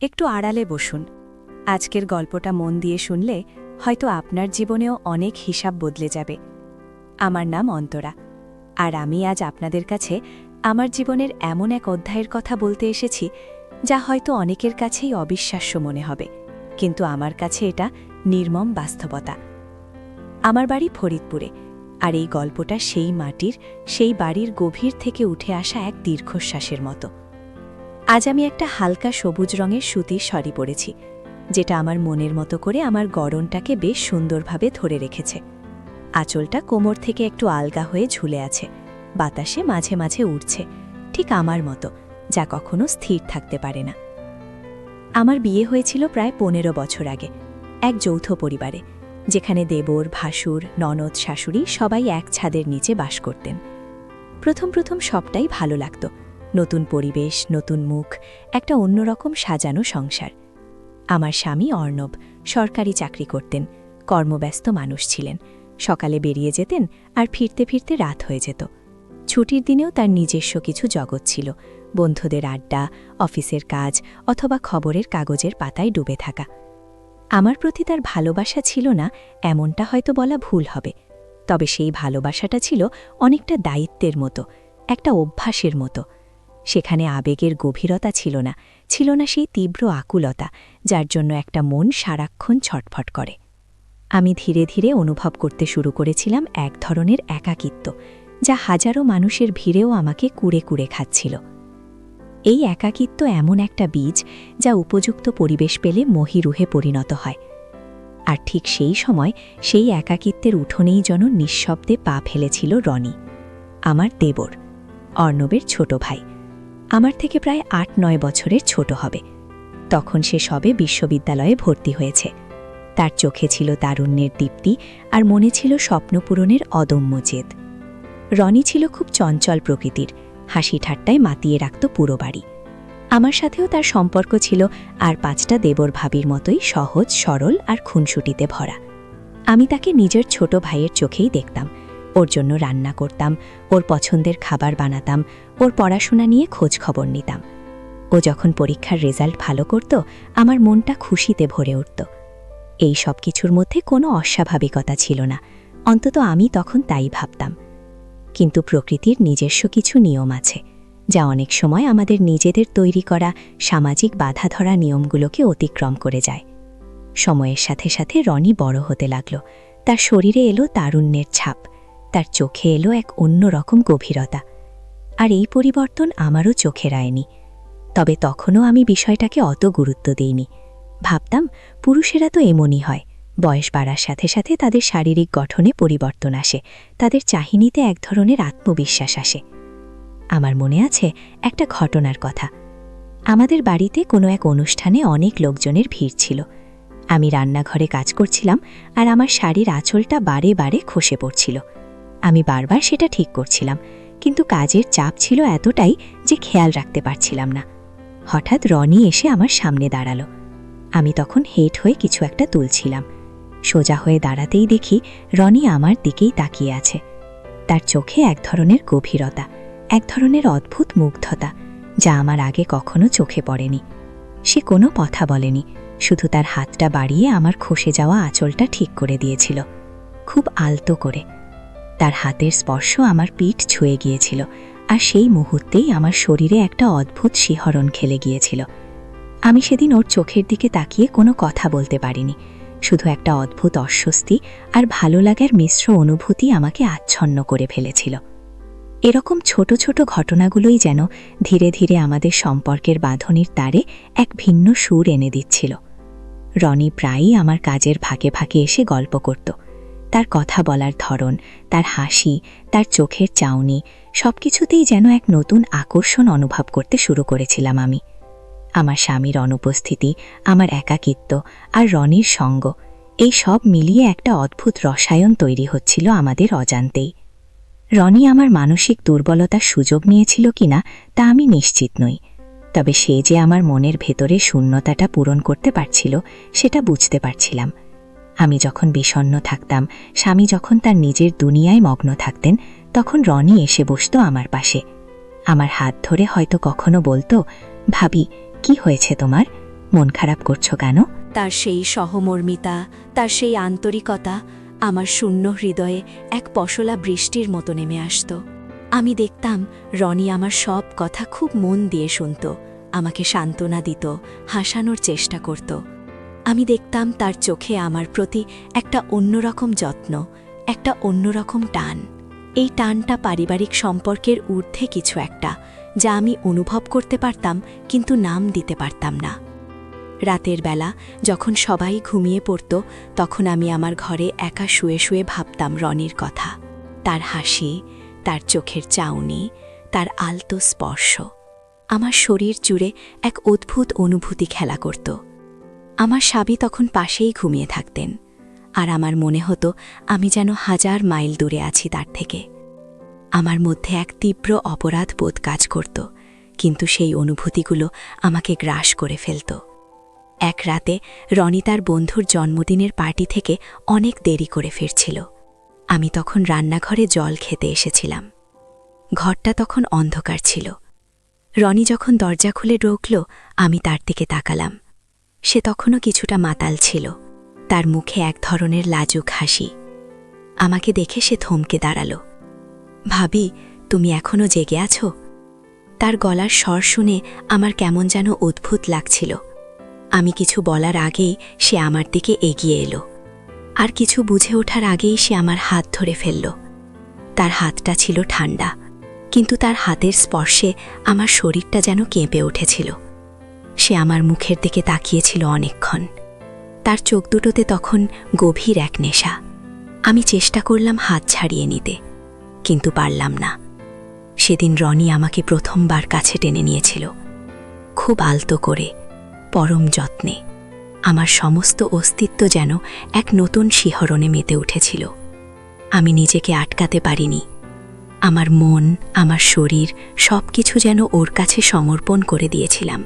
একটু আড়ালে বসুন। আজকের গল্পটা মন দিয়ে শুনলে হয়তো আপনার জীবনেও অনেক হিসাব বদলে যাবে। আমার নাম অন্তরা। আর আমি আজ আপনাদের কাছে আমার জীবনের এমন এক অধ্যায়ের কথা বলতে এসেছি, যা হয়তো অনেকের কাছেই অবিশ্বাস্য মনে হবে, কিন্তু আমার কাছে এটা নির্মম বাস্তবতা। আমার বাড়ি ফরিদপুরে, আর এই গল্পটা সেই মাটির, সেই বাড়ির গভীর থেকে উঠে আসা এক দীর্ঘশ্বাসের মতো। আজ আমি একটা হালকা সবুজ রঙের সুতির শাড়ি পরেছি, যেটা আমার মনের মতো করে আমার গড়নটাকে বেশ সুন্দরভাবে ধরে রেখেছে। আঁচলটা কোমর থেকে একটু আলগা হয়ে ঝুলে আছে, বাতাসে মাঝে মাঝে উড়ছে, ঠিক আমার মতো, যা কখনো স্থির থাকতে পারে না। আমার বিয়ে হয়েছিল প্রায় পনেরো বছর আগে, এক যৌথ পরিবারে, যেখানে দেবর, ভাসুর, ননদ, শাশুড়ি সবাই এক ছাদের নিচে বাস করতেন। প্রথম প্রথম সবটাই ভালো লাগত নতুন পরিবেশ, নতুন মুখ, একটা অন্যরকম সাজানো সংসার। আমার স্বামী অর্ণব, সরকারি চাকরি করতেন, কর্মব্যস্ত মানুষ ছিলেন। সকালে বেরিয়ে যেতেন আর ফিরতে ফিরতে রাত হয়ে যেত। ছুটির দিনেও তার নিজস্ব কিছু জগৎ ছিল, বন্ধুদের আড্ডা, অফিসের কাজ অথবা খবরের কাগজের পাতায় ডুবে থাকা। আমার প্রতি তার ভালোবাসা ছিল না, এমনটা হয়তো বলা ভুল হবে। তবে সেই ভালোবাসাটা ছিল অনেকটা দায়িত্বের মতো, একটা অভ্যাসের মতো। সেখানে আবেগের গভীরতা ছিল না ছিল না সেই তীব্র আকুলতা, যার জন্য একটা মন সারাক্ষণ ছটফট করে। আমি ধীরে ধীরে অনুভব করতে শুরু করেছিলাম এক ধরনের একাকিত্ব, যা হাজারো মানুষের ভিড়েও আমাকে কুড়ে কুড়ে খাচ্ছিল। এই একাকিত্ব এমন একটা বীজ যা উপযুক্ত পরিবেশ পেলে মহিরুহে পরিণত হয়। আর ঠিক সেই সময় সেই একাকিত্বের উঠোনেই যেন নিঃশব্দে পা ফেলেছিল রনি, আমার দেবর, অর্ণবের ছোট ভাই। আমার থেকে প্রায় আট নয় বছরের ছোট হবে। তখন সে সবে বিশ্ববিদ্যালয়ে ভর্তি হয়েছে। তার চোখে ছিল তারুণ্যের দীপ্তি আর মনে ছিল স্বপ্নপূরণের অদম্য জেদ। রনি ছিল খুব চঞ্চল প্রকৃতির, হাসি ঠাট্টায় মাতিয়ে রাখত পুরো বাড়ি। আমার সাথেও তার সম্পর্ক ছিল আর পাঁচটা দেবর ভাবির মতোই সহজ, সরল আর খুনসুটিতে ভরা। আমি তাকে নিজের ছোট ভাইয়ের চোখেই দেখতাম। ওর জন্য রান্না করতাম, ওর পছন্দের খাবার বানাতাম ওর পড়াশোনা নিয়ে খোঁজ খবর নিতাম। ও যখন পরীক্ষার রেজাল্ট ভালো করত, আমার মনটা খুশিতে ভরে উঠত। এই সব কিছুর মধ্যে কোনো অস্বাভাবিকতা ছিল না, অন্তত আমি তখন তাই ভাবতাম। কিন্তু প্রকৃতির নিজস্ব কিছু নিয়ম আছে, যা অনেক সময় আমাদের নিজেদের তৈরি করা সামাজিক বাধা ধরা নিয়মগুলোকে অতিক্রম করে যায়। সময়ের সাথে সাথে রনি বড় হতে লাগল। তার শরীরে এলো তারুণ্যের ছাপ, তার চোখে এলো এক অন্য রকম গভীরতা। আর এই পরিবর্তন আমারও চোখে রায়নি তবে তখনও আমি বিষয়টাকে অত গুরুত্ব দিইনি। ভাবতাম, পুরুষেরা তো এমনই হয়। বয়স বাড়ার সাথে সাথে তাদের শারীরিক গঠনে পরিবর্তন আসে। তাদের চাহিনিতে এক ধরনের আত্মবিশ্বাস আসে। আমার মনে আছে, একটা ঘটনার কথা। আমাদের বাড়িতে কোনো এক অনুষ্ঠানে অনেক লোকজনের ভিড় ছিল। আমি রান্নাঘরে কাজ করছিলাম আর আমার শাড়ির আঁচলটা বারে বারে খসে পড়ছিল। আমি বারবার সেটা ঠিক করছিলাম। কিন্তু কাজের চাপ ছিল এতটাই যে খেয়াল রাখতে পারছিলাম না। হঠাৎ রনি এসে আমার সামনে দাঁড়াল। আমি তখন হেট হয়ে কিছু একটা তুলছিলাম। সোজা হয়ে দাঁড়াতেই দেখি রনি আমার দিকেই তাকিয়ে আছে। তার চোখে এক ধরনের গভীরতা, এক ধরনের অদ্ভুত মুগ্ধতা, যা আমার আগে কখনো চোখে পড়েনি। সে কোনো কথা বলেনি, শুধু তার হাতটা বাড়িয়ে আমার খসে যাওয়া আঁচলটা ঠিক করে দিয়েছিল। খুব আলতো করে তার হাতের স্পর্শ আমার পিঠ ছুঁয়ে গিয়েছিল, আর সেই মুহূর্তেই আমার শরীরে একটা অদ্ভুত শিহরণ খেলে গিয়েছিল। আমি সেদিন ওর চোখের দিকে তাকিয়ে কোনো কথা বলতে পারিনি, শুধু একটা অদ্ভুত অস্বস্তি আর ভালো লাগার মিশ্র অনুভূতি আমাকে আচ্ছন্ন করে ফেলেছিল। এরকম ছোট ছোট ঘটনাগুলোই যেন ধীরে ধীরে আমাদের সম্পর্কের বাঁধনির তারে এক ভিন্ন সুর এনে দিচ্ছিল। রনি প্রায়ই আমার কাজের ফাঁকে ফাঁকে এসে গল্প করত। তার কথা বলার ধরন, তার হাসি, তার চোখের চাউনি, সবকিছুতেই যেন এক নতুন আকর্ষণ অনুভব করতে শুরু করেছিলাম আমি। আমার স্বামীর অনুপস্থিতি, আমার একাকিত্ব আর রনির সঙ্গ, এই সব মিলিয়ে একটা অদ্ভুত রসায়ন তৈরি হচ্ছিল আমাদের অজান্তেই। রনি আমার মানসিক দুর্বলতার সুযোগ নিয়েছিল কিনা তা আমি নিশ্চিত নই, তবে সে যে আমার মনের ভেতরে শূন্যতাটা পূরণ করতে পারছিল, সেটা বুঝতে পারছিলাম। আমি যখন বিষণ্ন থাকতাম, স্বামী যখন তার নিজের দুনিয়ায় মগ্ন থাকতেন, তখন রনি এসে বসত আমার পাশে। আমার হাত ধরে হয়তো কখনো বলতো, ভাবি, কি হয়েছে তোমার? মন খারাপ করছ কেন? তার সেই সহমর্মিতা, তার সেই আন্তরিকতা আমার শূন্য হৃদয়ে এক পশলা বৃষ্টির মতো নেমে আসত। আমি দেখতাম রনি আমার সব কথা খুব মন দিয়ে শুনত, আমাকে সান্ত্বনা দিত, হাসানোর চেষ্টা করত। আমি দেখতাম তার চোখে আমার প্রতি একটা অন্যরকম যত্ন, একটা অন্যরকম টান। এই টানটা পারিবারিক সম্পর্কের ঊর্ধ্বে কিছু একটা, যা আমি অনুভব করতে পারতাম কিন্তু নাম দিতে পারতাম না। রাতের বেলা যখন সবাই ঘুমিয়ে পড়ত, তখন আমি আমার ঘরে একা শুয়ে শুয়ে ভাবতাম রনির কথা। তার হাসি, তার চোখের চাউনি, তার আলতো স্পর্শ। আমার শরীর জুড়ে এক অদ্ভুত অনুভূতি খেলা করত। আমার স্বামী তখন পাশেই ঘুমিয়ে থাকতেন। আর আমার মনে হতো, আমি যেন হাজার মাইল দূরে আছি তার থেকে। আমার মধ্যে এক তীব্র অপরাধ বোধ কাজ করত, কিন্তু সেই অনুভূতিগুলো আমাকে গ্রাস করে ফেলত। এক রাতে রনি তার বন্ধুর জন্মদিনের পার্টি থেকে অনেক দেরি করে ফিরছিল। আমি তখন রান্নাঘরে জল খেতে এসেছিলাম। ঘরটা তখন অন্ধকার ছিল। রনি যখন দরজা খুলে ঢুকল, আমি তার দিকে তাকালাম। সে তখনও কিছুটা মাতাল ছিল। তার মুখে এক ধরনের লাজুক হাসি। আমাকে দেখে সে থমকে দাঁড়াল। ভাবি, তুমি এখনও জেগে আছো? তার গলার স্বর শুনে আমার কেমন যেন অদ্ভুত লাগছিল। আমি কিছু বলার আগেই সে আমার দিকে এগিয়ে এলো। আর কিছু বুঝে ওঠার আগেই সে আমার হাত ধরে ফেলল। তার হাতটা ছিল ঠান্ডা কিন্তু তার হাতের স্পর্শে আমার শরীরটা যেন কেঁপে উঠেছিল। সে আমার মুখের দিকে তাকিয়েছিল অনেকক্ষণ। তার চোখ দুটোতে তখন গভীর এক নেশা। আমি চেষ্টা করলাম হাত ছাড়িয়ে নিতে, কিন্তু পারলাম না। সেদিন রনি আমাকে প্রথমবার কাছে টেনে নিয়েছিল। খুব আলতো করে, পরম যত্নে। আমার সমস্ত অস্তিত্ব যেন এক নতুন শিহরণে মেতে উঠেছিল। আমি নিজেকে আটকাতে পারিনি। আমার মন, আমার শরীর সব কিছু যেন ওর কাছে সমর্পণ করে দিয়েছিলাম।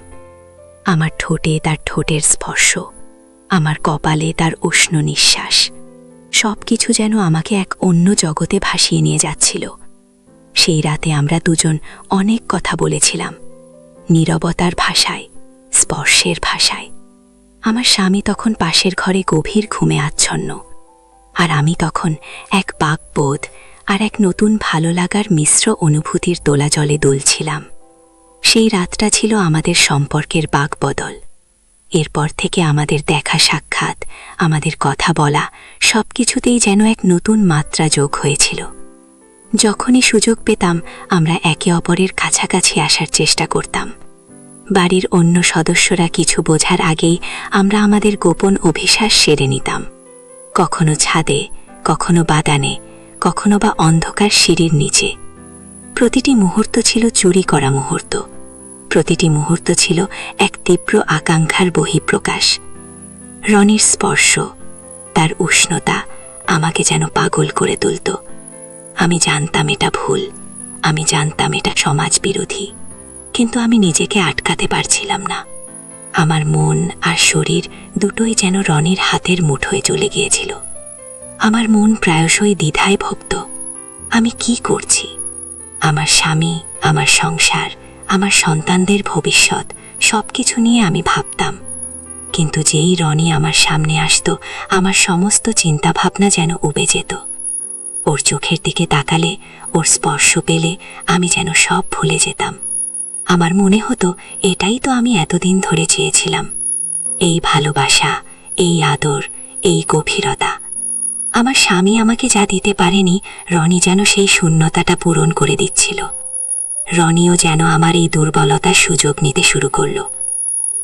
আমার ঠোঁটে তার ঠোঁটের স্পর্শ, আমার কপালে তার উষ্ণ নিঃশ্বাস সব কিছু যেন আমাকে এক অন্য জগতে ভাসিয়ে নিয়ে যাচ্ছিল। সেই রাতে আমরা দুজন অনেক কথা বলেছিলাম, নীরবতার ভাষায়, স্পর্শের ভাষায়। আমার স্বামী তখন পাশের ঘরে গভীর ঘুমে আচ্ছন্ন, আর আমি তখন এক বাকবোধ আর এক নতুন ভালো লাগার মিশ্র অনুভূতির দোলা জলে দুলছিলাম। সেই রাতটা ছিল আমাদের সম্পর্কের বাকবদল। এরপর থেকে আমাদের দেখা সাক্ষাৎ, আমাদের কথা বলা সব কিছুতেই যেন এক নতুন মাত্রা যোগ হয়েছিল। যখনই সুযোগ পেতাম, আমরা একে অপরের কাছাকাছি আসার চেষ্টা করতাম। বাড়ির অন্য সদস্যরা কিছু বোঝার আগেই আমরা আমাদের গোপন অভিশ্বাস সেরে নিতাম। কখনো ছাদে, কখনো বাদানে কখনো বা অন্ধকার সিঁড়ির নিচে। প্রতিটি মুহূর্ত ছিল চুরি করা মুহূর্ত। প্রতিটি মুহূর্ত ছিল এক তীব্র আকাঙ্ক্ষার বহিঃপ্রকাশ। রনির স্পর্শ, তার উষ্ণতা আমাকে যেন পাগল করে তুলত। আমি জানতাম এটা ভুল, আমি জানতাম এটা সমাজ বিরোধী কিন্তু আমি নিজেকে আটকাতে পারছিলাম না। আমার মন আর শরীর দুটোই যেন রনির হাতের মুঠোয় চলে গিয়েছিল। আমার মন প্রায়শই দ্বিধায় ভক্ত। আমি কি করছি? আমার স্বামী, আমার সংসার আমার সন্তানদের ভবিষ্যৎ সব কিছু নিয়ে আমি ভাবতাম। কিন্তু যেই রনি আমার সামনে আসত, আমার সমস্ত চিন্তাভাবনা যেন উবে যেত। ওর চোখের দিকে তাকালে, ওর স্পর্শ পেলে আমি যেন সব ভুলে যেতাম। আমার মনে হতো, এটাই তো আমি এতদিন ধরে চেয়েছিলাম। এই ভালোবাসা, এই আদর, এই গভীরতা। আমার স্বামী আমাকে যা দিতে পারেনি, রনি যেন সেই শূন্যতাটা পূরণ করে দিচ্ছিল। রনিও যেন আমার এই দুর্বলতার সুযোগ নিতে শুরু করল।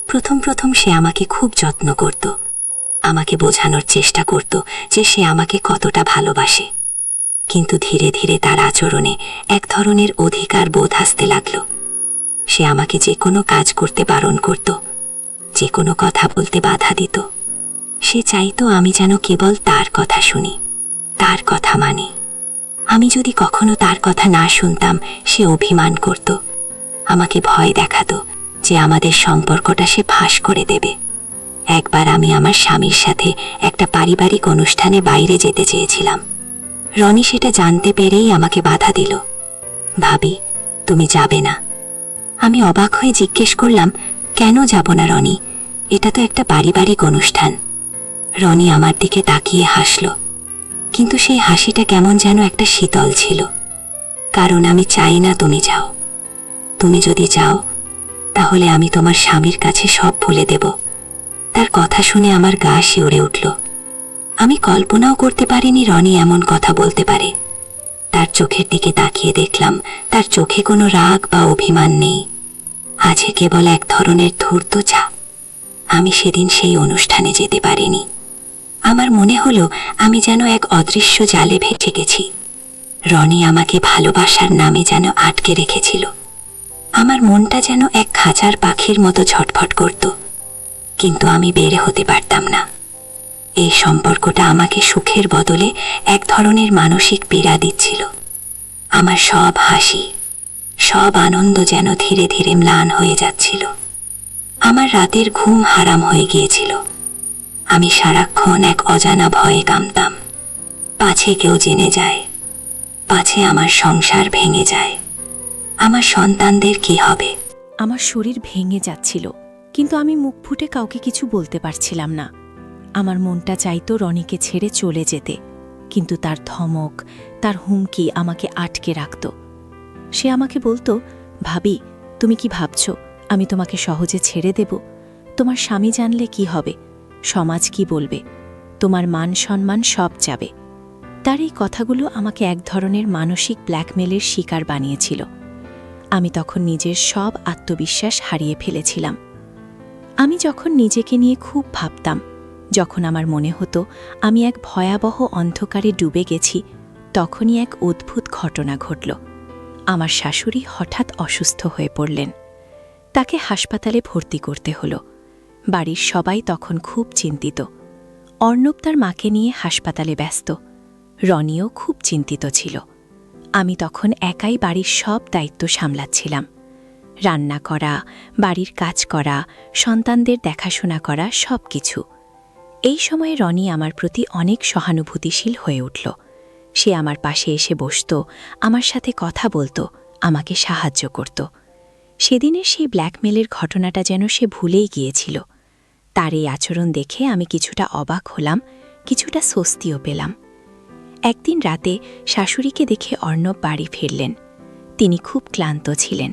প্রথম প্রথম সে আমাকে খুব যত্ন করত। আমাকে বোঝানোর চেষ্টা করত যে সে আমাকে কতটা ভালোবাসে। কিন্তু ধীরে ধীরে তার আচরণে এক ধরনের অধিকার বোধ আসতে লাগল। সে আমাকে যে কোনো কাজ করতে বারণ করত, যে কোনো কথা বলতে বাধা দিত। সে চাইতো আমি যেন কেবল তার কথা শুনি, তার কথা মানি। আমি যদি কখনো তার কথা না শুনতাম, সে অভিমান করত। আমাকে ভয় দেখাতো যে আমাদের সম্পর্কটা সে ফাঁস করে দেবে। একবার আমি আমার স্বামীর সাথে একটা পারিবারিক অনুষ্ঠানে বাইরে যেতে চেয়েছিলাম। রনি সেটা জানতে পেরেই আমাকে বাধা দিল। ভাবি, তুমি যাবে না। আমি অবাক হয়ে জিজ্ঞেস করলাম, কেন যাব না রনি? এটা তো একটা পারিবারিক অনুষ্ঠান। রনি আমার দিকে তাকিয়ে হাসল। কিন্তু সেই হাসিটা কেমন যেন একটা শীতল ছিল। কারণ আমি চাই না তুমি যাও। তুমি যদি যাও, তাহলে আমি তোমার স্বামীর কাছে সব ভুলে দেব। তার কথা শুনে আমার গা শিউরে উঠল। আমি কল্পনাও করতে পারিনি রনি এমন কথা বলতে পারে। তার চোখের দিকে তাকিয়ে দেখলাম, তার চোখে কোনো রাগ বা অভিমান নেই। আছে কেবল এক ধরনের ধূর্ত চা আমি সেদিন সেই অনুষ্ঠানে যেতে পারিনি। আমার মনে হলো আমি যেন এক অদৃশ্য জালে ভেসে গেছি। রনি আমাকে ভালোবাসার নামে যেন আটকে রেখেছিল। আমার মনটা যেন এক খাঁচার পাখির মতো ছটফট করত। কিন্তু আমি বেড়ে হতে পারতাম না। এই সম্পর্কটা আমাকে সুখের বদলে এক ধরনের মানসিক পীড়া দিচ্ছিল। আমার সব হাসি, সব আনন্দ যেন ধীরে ধীরে ম্লান হয়ে যাচ্ছিল। আমার রাতের ঘুম হারাম হয়ে গিয়েছিল। আমি সারাক্ষণ এক অজানা ভয়ে কামতাম পাছে কেউ জেনে যায়, পাছে আমার সংসার ভেঙে যায়। আমার সন্তানদের কি হবে? আমার শরীর ভেঙে যাচ্ছিল, কিন্তু আমি মুখ ফুটে কাউকে কিছু বলতে পারছিলাম না। আমার মনটা চাইতো রনিকে ছেড়ে চলে যেতে, কিন্তু তার ধমক, তার হুমকি আমাকে আটকে রাখত। সে আমাকে বলতো, ভাবি, তুমি কি ভাবছ? আমি তোমাকে সহজে ছেড়ে দেব। তোমার স্বামী জানলে কি হবে? সমাজ কি বলবে? তোমার মান সম্মান সব যাবে। তার এই কথাগুলো আমাকে এক ধরনের মানসিক ব্ল্যাকমেলের শিকার বানিয়েছিল। আমি তখন নিজের সব আত্মবিশ্বাস হারিয়ে ফেলেছিলাম। আমি যখন নিজেকে নিয়ে খুব ভাবতাম, যখন আমার মনে হতো আমি এক ভয়াবহ অন্ধকারে ডুবে গেছি, তখনই এক অদ্ভুত ঘটনা ঘটল। আমার শাশুড়ি হঠাৎ অসুস্থ হয়ে পড়লেন। তাকে হাসপাতালে ভর্তি করতে হলো। বাড়ির সবাই তখন খুব চিন্তিত। অর্ণব তার মাকে নিয়ে হাসপাতালে ব্যস্ত। রনিও খুব চিন্তিত ছিল। আমি তখন একাই বাড়ির সব দায়িত্ব সামলাচ্ছিলাম। রান্না করা, বাড়ির কাজ করা, সন্তানদের দেখাশোনা করা সব কিছু এই সময়ে রনি আমার প্রতি অনেক সহানুভূতিশীল হয়ে উঠল। সে আমার পাশে এসে বসত, আমার সাথে কথা বলতো, আমাকে সাহায্য করত। সেদিনের সেই ব্ল্যাকমেলের ঘটনাটা যেন সে ভুলেই গিয়েছিল। তার এই আচরণ দেখে আমি কিছুটা অবাক হলাম, কিছুটা স্বস্তিও পেলাম। একদিন রাতে শাশুড়িকে দেখে অর্ণব বাড়ি ফিরলেন। তিনি খুব ক্লান্ত ছিলেন।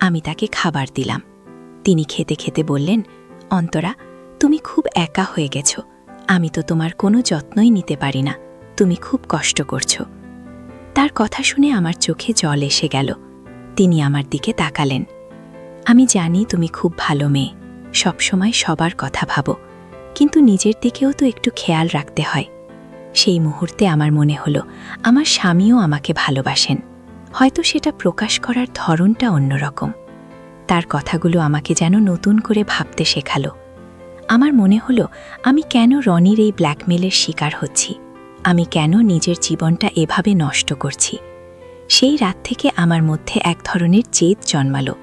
আমি তাকে খাবার দিলাম। তিনি খেতে খেতে বললেন, অন্তরা, তুমি খুব একা হয়ে গেছ। আমি তো তোমার কোনো যত্নই নিতে পারি না। তুমি খুব কষ্ট করছ। তার কথা শুনে আমার চোখে জল এসে গেল। তিনি আমার দিকে তাকালেন। আমি জানি তুমি খুব ভালো মেয়ে। সবসময় সবার কথা ভাবো, কিন্তু নিজের দিকেও তো একটু খেয়াল রাখতে হয়। সেই মুহূর্তে আমার মনে হলো, আমার স্বামীও আমাকে ভালোবাসেন। হয়তো সেটা প্রকাশ করার ধরনটা অন্যরকম। তার কথাগুলো আমাকে যেন নতুন করে ভাবতে শেখালো। আমার মনে হলো, আমি কেন রনির এই ব্ল্যাকমেলের শিকার হচ্ছি? আমি কেন নিজের জীবনটা এভাবে নষ্ট করছি? সেই রাত থেকে আমার মধ্যে এক ধরনের জেদ জন্মালো।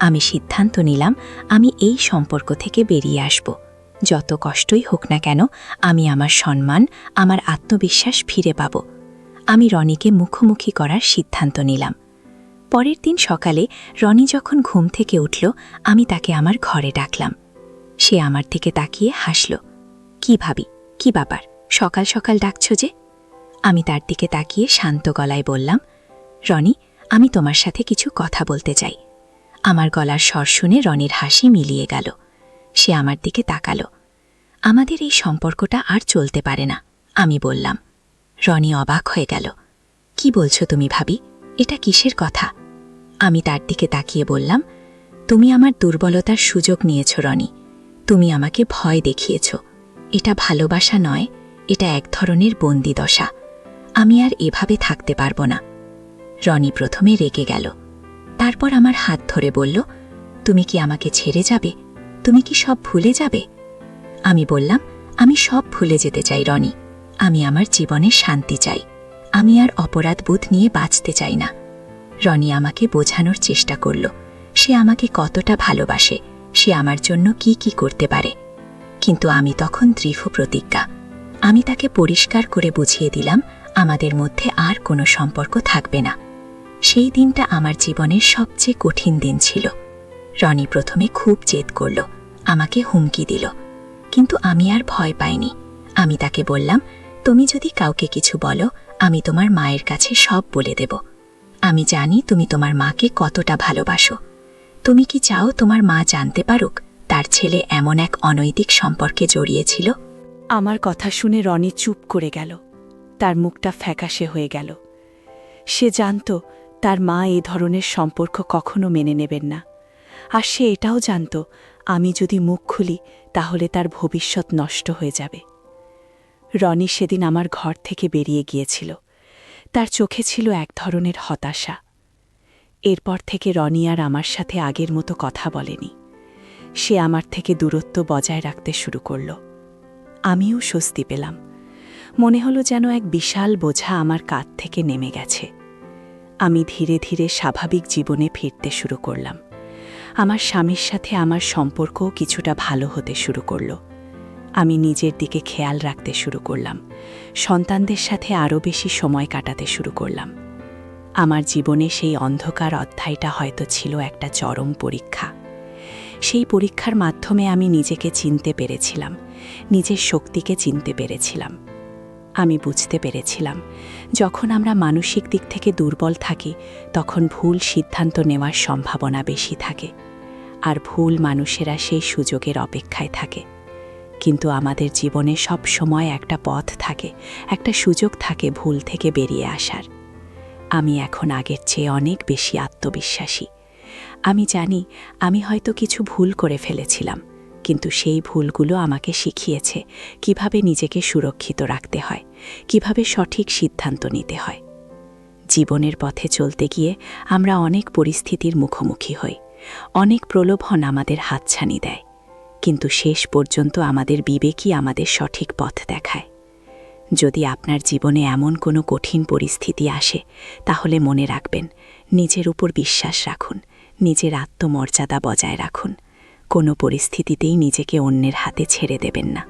আমি সিদ্ধান্ত নিলাম, আমি এই সম্পর্ক থেকে বেরিয়ে আসব। যত কষ্টই হোক না কেন, আমি আমার সম্মান, আমার আত্মবিশ্বাস ফিরে পাব। আমি রনিকে মুখোমুখি করার সিদ্ধান্ত নিলাম। পরের দিন সকালে রনি যখন ঘুম থেকে উঠল, আমি তাকে আমার ঘরে ডাকলাম। সে আমার দিকে তাকিয়ে হাসল। কি ভাবি? কি ব্যাপার? সকাল সকাল ডাকছ যে? আমি তার দিকে তাকিয়ে শান্ত গলায় বললাম, রনি, আমি তোমার সাথে কিছু কথা বলতে চাই। আমার গলার স্বর শুনে রনির হাসি মিলিয়ে গেল। সে আমার দিকে তাকালো। আমাদের এই সম্পর্কটা আর চলতে পারে না, আমি বললাম। রনি অবাক হয়ে গেল। কি বলছো তুমি ভাবি? এটা কিসের কথা? আমি তার দিকে তাকিয়ে বললাম, তুমি আমার দুর্বলতার সুযোগ নিয়েছ রনি। তুমি আমাকে ভয় দেখিয়েছ। এটা ভালোবাসা নয়, এটা এক ধরনের বন্দি দশা আমি আর এভাবে থাকতে পারব না। রনি প্রথমে রেগে গেল। তারপর আমার হাত ধরে বলল, তুমি কি আমাকে ছেড়ে যাবে? তুমি কি সব ভুলে যাবে? আমি বললাম, আমি সব ভুলে যেতে চাই, রনি। আমি আমার জীবনে শান্তি চাই। আমি আর অপরাধ অপরাধবোধ নিয়ে বাঁচতে চাই না। রনি আমাকে বোঝানোর চেষ্টা করল, সে আমাকে কতটা ভালোবাসে, সে আমার জন্য কি কি করতে পারে? কিন্তু আমি তখন দৃঢ় প্রতিজ্ঞা। আমি তাকে পরিষ্কার করে বুঝিয়ে দিলাম, আমাদের মধ্যে আর কোনো সম্পর্ক থাকবে না। সেই দিনটা আমার জীবনের সবচেয়ে কঠিন দিন ছিল। রনি প্রথমে খুব জেদ করল, আমাকে হুমকি দিল। কিন্তু আমি আর ভয় পাইনি। আমি তাকে বললাম, তুমি যদি কাউকে কিছু বলো, আমি তোমার মায়ের কাছে সব বলে দেব। আমি জানি তুমি তোমার মাকে কতটা ভালোবাসো। তুমি কি চাও তোমার মা জানতে পারুক, তার ছেলে এমন এক অনৈতিক সম্পর্কে জড়িয়েছিল? আমার কথা শুনে রনি চুপ করে গেল। তার মুখটা ফ্যাকাশে হয়ে গেল। সে জানত তার মা এ ধরনের সম্পর্ক কখনো মেনে নেবেন না। আর সে এটাও জানত, আমি যদি মুখ খুলি, তাহলে তার ভবিষ্যৎ নষ্ট হয়ে যাবে। রনি সেদিন আমার ঘর থেকে বেরিয়ে গিয়েছিল। তার চোখে ছিল এক ধরনের হতাশা। এরপর থেকে রনি আর আমার সাথে আগের মতো কথা বলেনি। সে আমার থেকে দূরত্ব বজায় রাখতে শুরু করল। আমিও স্বস্তি পেলাম। মনে হলো যেন এক বিশাল বোঝা আমার কাঁধ থেকে নেমে গেছে। আমি ধীরে ধীরে স্বাভাবিক জীবনে ফিরতে শুরু করলাম। আমার স্বামীর সাথে আমার সম্পর্কও কিছুটা ভালো হতে শুরু করল। আমি নিজের দিকে খেয়াল রাখতে শুরু করলাম। সন্তানদের সাথে আরও বেশি সময় কাটাতে শুরু করলাম। আমার জীবনে সেই অন্ধকার অধ্যায়টা হয়তো ছিল একটা চরম পরীক্ষা। সেই পরীক্ষার মাধ্যমে আমি নিজেকে চিনতে পেরেছিলাম, নিজের শক্তিকে চিনতে পেরেছিলাম। আমি বুঝতে পেরেছিলাম যখন আমরা মানসিক দিক থেকে দুর্বল থাকি, তখন ভুল সিদ্ধান্ত নেওয়ার সম্ভাবনা বেশি থাকে। আর ভুল মানুষেরা সেই সুযোগের অপেক্ষায় থাকে। কিন্তু আমাদের জীবনে সব সময় একটা পথ থাকে, একটা সুযোগ থাকে ভুল থেকে বেরিয়ে আসার। আমি এখন আগের চেয়ে অনেক বেশি আত্মবিশ্বাসী। আমি জানি, আমি হয়তো কিছু ভুল করে ফেলেছিলাম। কিন্তু সেই ভুলগুলো আমাকে শিখিয়েছে কীভাবে নিজেকে সুরক্ষিত রাখতে হয়, কীভাবে সঠিক সিদ্ধান্ত নিতে হয়। জীবনের পথে চলতে গিয়ে আমরা অনেক পরিস্থিতির মুখোমুখি হই, অনেক প্রলোভন আমাদের হাতছানি দেয়, কিন্তু শেষ পর্যন্ত আমাদের বিবেকই আমাদের সঠিক পথ দেখায়। যদি আপনার জীবনে এমন কোনো কঠিন পরিস্থিতি আসে, তাহলে মনে রাখবেন, নিজের উপর বিশ্বাস রাখুন, নিজের আত্মমর্যাদা বজায় রাখুন। কোনো পরিস্থিতিতেই নিজেকে অন্যের হাতে ছেড়ে দেবেন না।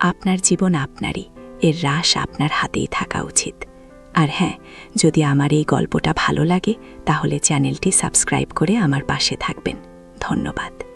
আপনার জীবন আপনারই, এর রাস আপনার হাতেই থাকা উচিত। আর হ্যাঁ যদি আমার এই গল্পটা ভালো লাগে, তাহলে চ্যানেলটি সাবস্ক্রাইব করে আমার পাশে থাকবেন। ধন্যবাদ।